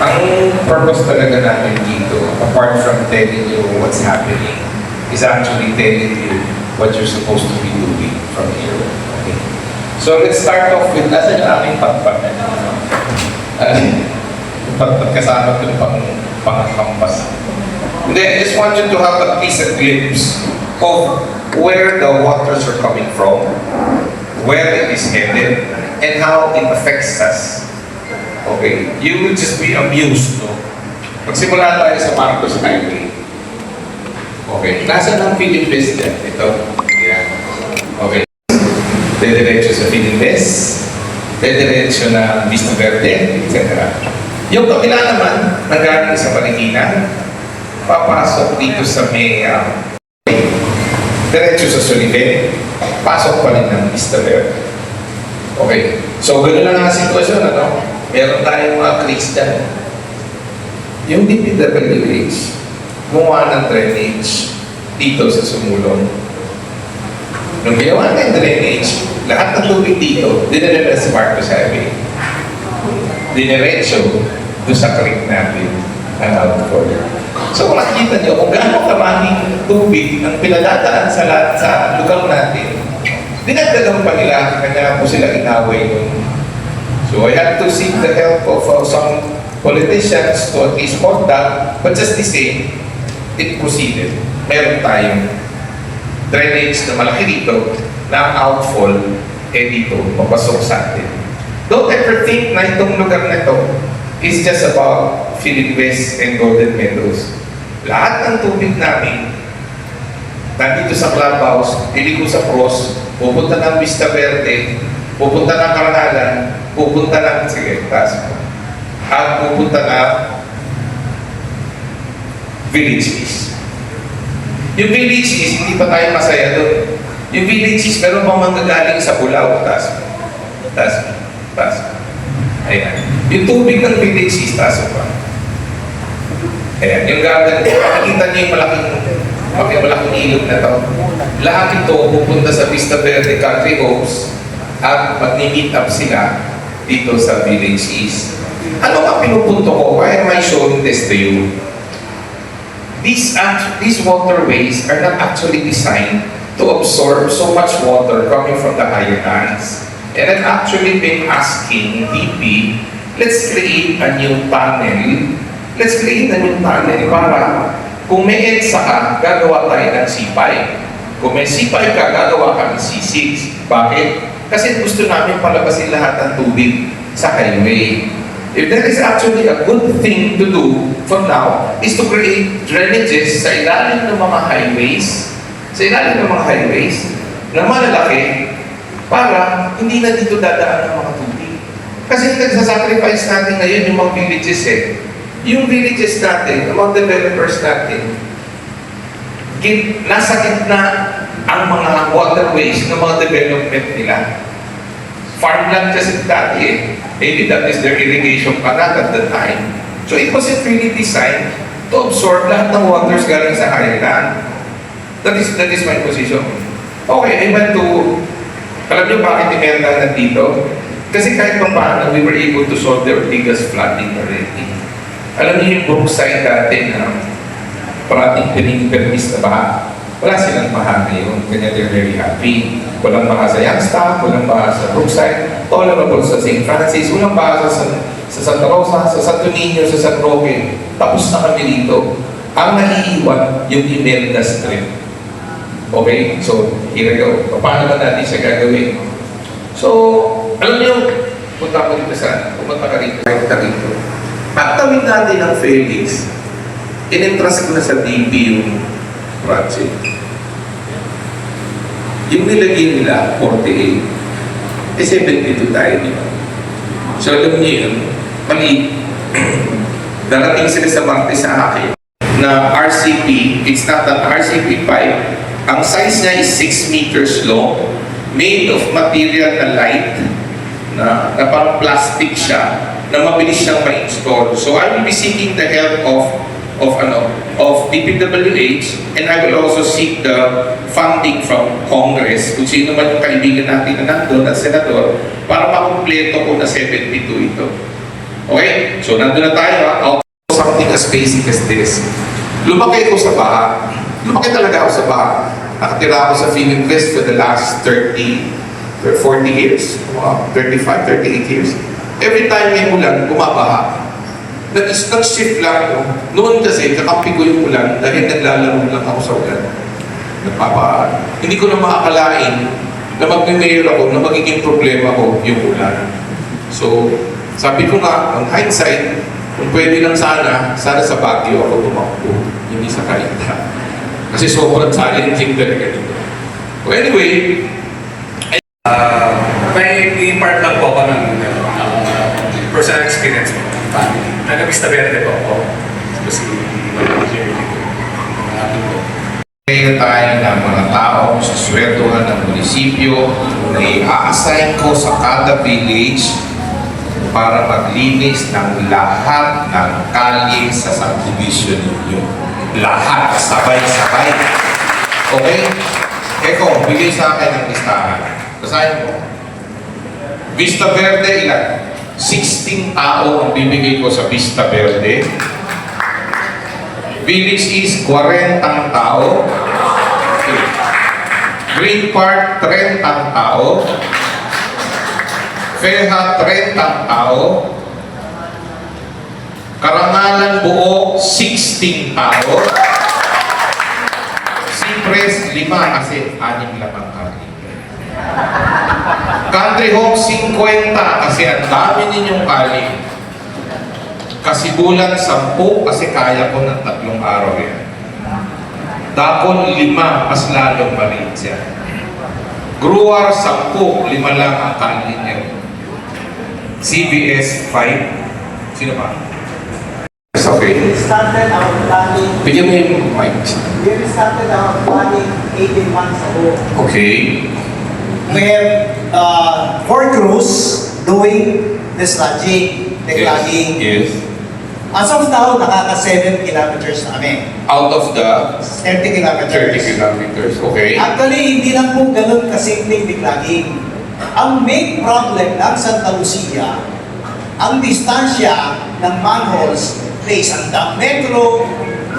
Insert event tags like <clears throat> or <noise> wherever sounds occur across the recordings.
ang purpose talaga namin dito, apart from telling you what's happening, is actually telling you what you're supposed to be doing from here. Okay? So let's start off with, nasa yung aming patpat? Uh, <laughs> patpat kasama ito pang pangkampas. Hindi, I just want you to have at least a glimpse of where the waters are coming from, where it is headed, and how it affects us. Okay, you will just be amused, no? Magsimula tayo sa Marcos Highway. Okay, nasa ng Philippines din? Ito. Yan. Okay. Dediretso sa Philippines, dediretso na Vista Verde, etc. Yung kabila naman, nagaling sa Paliginan, papasok dito sa ah, diretso sa Soliven, pasok pa rin ng Vista Verde. Okay, so gano'n lang ang sitwasyon, ano? Meron tayong mga Christian. Yung DPWH, gumawa ng drainage dito sa Sumulong. Nung ginawa na yung drainage, lahat ng tubig dito, dinala sa Marcos Highway. Dinerecho doon sa creek natin ang outfall. So kung nakikita nyo kung gaano karaming tubig ang pinadadaan sa lahat sa lugar natin, dinagdagan pa nila, kanya po sila inaway nun. So I had to seek the help of uh, some politicians to at least hold that, but just the same, it proceeded. Meron tayong drainage na malaki dito na outfall eh dito, papasok sa atin. Don't ever think na itong lugar na ito is just about Philip West and Golden Meadows. Lahat ng tubig namin nandito sa clubhouse, diligo sa cross, pupunta ng Vista Verde, pupunta ng Karangalan, pupunta ng sige, taas mo. At pupunta na villages. Yung villages, hindi pa tayo masaya doon. Yung villages, meron pang manggagaling sa Bulao, taas. Taas. Taas. Ayan. Yung tubig ng villages, taas mo pa. Ayan, yung gagan, makikita niyo yung malaking, malaking, malaking ilog na to. Lahat ito pupunta sa Vista Verde Country Homes at mag-meet up sila dito sa Village East. Ano ang pinupunto ko? Why am I showing this to you? These, act- these waterways are not actually designed to absorb so much water coming from the higher lands. And I've actually been asking DP, let's create a new tunnel. Let's create a new tunnel para kung may EDSA ka, gagawa tayo ng C5. Kung may C5 ka, gagawa ka ng C6. Bakit? Kasi gusto namin palabasin lahat ng tubig sa highway. If that is actually a good thing to do for now, is to create drainages sa ilalim ng mga highways, sa ilalim ng mga highways, na malalaki, para hindi na dito dadaan ng mga tubig. Kasi nagsasacrifice natin ngayon yung mga villages eh. Yung villages natin, yung mga developers natin, nasa gitna ang mga waterways ng mga development nila. Farmland kasi dati eh. Maybe that is their irrigation canal at the time. So it wasn't really designed to absorb lahat ng waters galing sa highland. That is, that is my position. Okay, I went to, alam niyo bakit Imelda nandito? Kasi kahit pa paano, we were able to solve the Ortigas flooding already. Alam niyo yung Brookside dati na parating pining-permis na baha. Wala silang baha ngayon, kanya they're very happy. Walang baha sa Youngstown, walang baha sa Brookside, tolerable sa St. Francis, walang baha sa, sa Santa Rosa, sa Santo Niño, sa San Roque. Tapos na kami dito. Ang naiiwan, yung Imelda Strip. Okay, so here we go. Paano ba natin siya gagawin? So, alam niyo, punta ko dito sa, pumunta ka rito, punta rito. Pagtawid natin ng Felix, in-entrust ko na sa DP yung project. Yung nilagay nila, 48, eh 72 tayo dito. So alam niyo yun, mali. <clears throat> Darating sila sa Martes sa akin na RCP, it's not an RCP pipe. Ang size niya is 6 meters long, made of material na light, na, na parang plastic siya, na mabilis siyang ma-install. So I will be seeking the help of of ano of DPWH and I will also seek the funding from Congress kung sino man yung kaibigan natin na nandun at senador para makumpleto ko na 72 ito. Okay? so nandun na tayo ha. I'll something as basic as this. Lumaki ako sa baha. Lumaki talaga ako sa baha. Nakatira ako sa Fininvest for the last 30, or 40 years. Wow, 35, 38 years. Every time may ulan, bumabaha. Nag- Nag-shift lang ako. Noon kasi, kakampi ko yung ulan dahil naglalaro lang ako sa ulan. Nagpapahaan. Hindi ko na makakalain na mag-mayor ako na magiging problema ko yung ulan. So, sabi ko nga, on hindsight, kung pwede lang sana, sana sa Baguio ako tumakbo, hindi sa Kainta. <laughs> Kasi sobrang challenging talaga dito. So anyway, Ah, may i-impart lang po ako ng uh, personal experience ko. Taga Vista Verde po ako. So, si. Kaya tayo ng mga tao sa sweldohan ng munisipyo na i-assign ko sa kada village para maglinis ng lahat ng kalye sa subdivision ninyo. Lahat, sabay-sabay. Okay? Eko, bigay sa akin ng listahan. Basahin mo. Vista Verde, ilan? 16 tao ang bibigay ko sa Vista Verde. Village is 40 tao. Green Park, 30 tao. Feha, 30 tao. Karangalan buo, 16 tao. Cypress, 5 kasi 6 lang ang kami. Country Home, 50 kasi ang dami ninyong kali. Kasibulan, 10 kasi kaya ko ng tatlong araw yan. Dakon, 5, mas lalong maliit siya. Gruar, 10, 5 lang ang kali niya. CBS, 5. Sino ba? It's okay. We started our planning, Bigyan mo yung mic. we started our planning 18 months ago. Okay. We have uh, four crews doing the sludging, the clogging. Yes. As of now, nakaka 7 kilometers na kami. Out of the 30 kilometers. 30 kilometers. Okay. Actually, hindi lang po ganun kasimpleng declogging. Ang main problem ng Santa Lucia, ang distansya ng manholes may isang metro,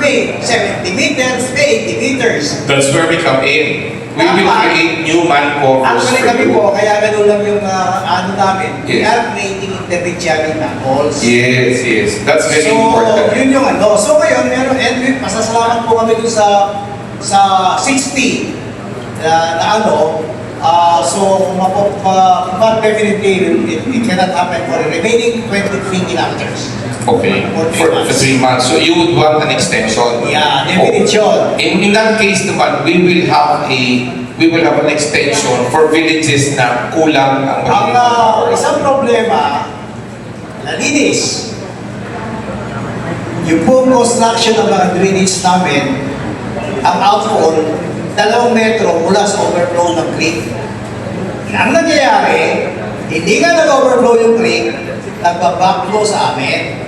may 70 meters, may 80 meters. That's where we come in. We will Tama. create new manholes Actually for kami you. po, kaya ganun lang yung ah, ano namin. We Yes. are creating intermediary manholes. Yes, yes. That's very so, important. yun yung ano. So ngayon, meron, and we, pasasalamat po kami dun sa sa 60 na, na ano, ah so, mapo, uh, but definitely, it, it cannot happen for the remaining 23 kilometers. Okay. For three For, for three months. So you would want an extension? Yeah, Oh. definition. In, in that case naman, we will have a we will have an extension for villages na kulang ang Ang manpower. isang problema, nalinis. Yung pong construction ng mga drainage namin, ang outfall, dalawang metro mula sa overflow ng creek. Ang nangyayari, hindi nga nag-overflow yung creek, nagbabackflow sa amin.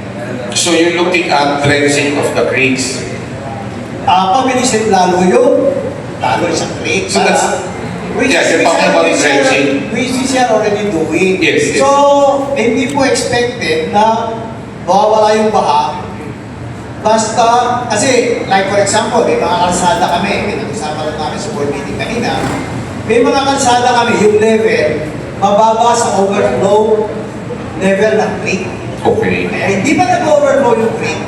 So you're looking at dredging of the creeks. Ah, pabilisin lalo yung, lalo sa creek. So that's- which yeah, is- you're talking about which is- dredging. Which is yan already doing. Yes, yes. So, hindi po expected na mawawala yung baha. Basta, kasi, like for example, may mga kalsada kami, nakasama lang namin sa board meeting kanina, may mga kalsada kami, yung level, mababa sa overflow level ng creek. Okay. Hindi pa nag-overflow yung creek,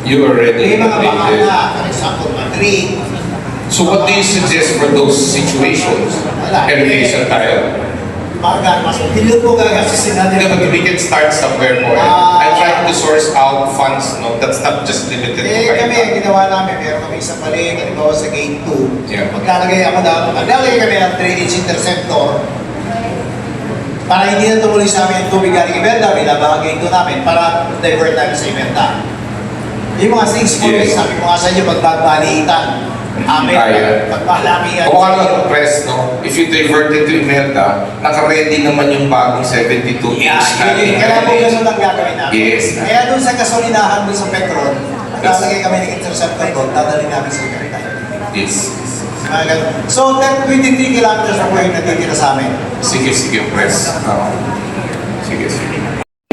You already may mga na, for example, Madrid, So what do you suggest for those situations? Wala. Irrigation tayo. Baga, mas bilog po gagastusin natin. Yeah, but we can start somewhere po. eh. Ah. I'm trying to source out funds, no? That's not just limited to Eh, kami, Kainta. ginawa namin, meron kami isang mali, halimbawa sa gate 2. Yeah. Maglalagay ako na, maglalagay kami ng drainage interceptor para hindi na tumuloy sa amin tubig galing Iberda, binabahagi ito namin para divert namin sa Iberda. Yung mga things po, Yes. sabi ko nga sa inyo, pagbabalitan, amin, Kaya. pagbalamihan. Kung ano press, no? If you divert it to Imelda, naka-ready naman yung bagong 72 Yeah, inch natin. Kaya po ganun ang gagawin namin. Yes. Kaya doon sa gasolinahan doon sa Petron, naglalagay kami ng interceptor doon, dadalhin namin sa Iberda. Yes. So, that 23 kilometers na po yung natitira sa amin. Sige, sige, press. Oo. Sige, sige.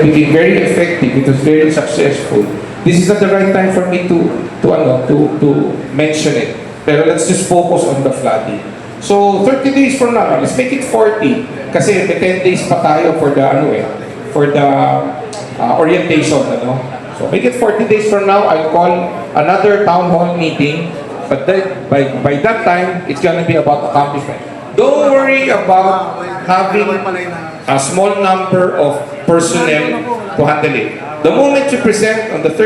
became very effective. It was very successful. This is not the right time for me to to ano to to mention it. Pero let's just focus on the flooding. So 30 days from now, let's make it 40 kasi may 10 days pa tayo for the ano eh for the uh, orientation ano. So make it 40 days from now, I'll call another town hall meeting. But then, by, by that time, it's gonna be about accomplishment. Don't worry about having a small number of personnel to handle it. The moment you present on the 30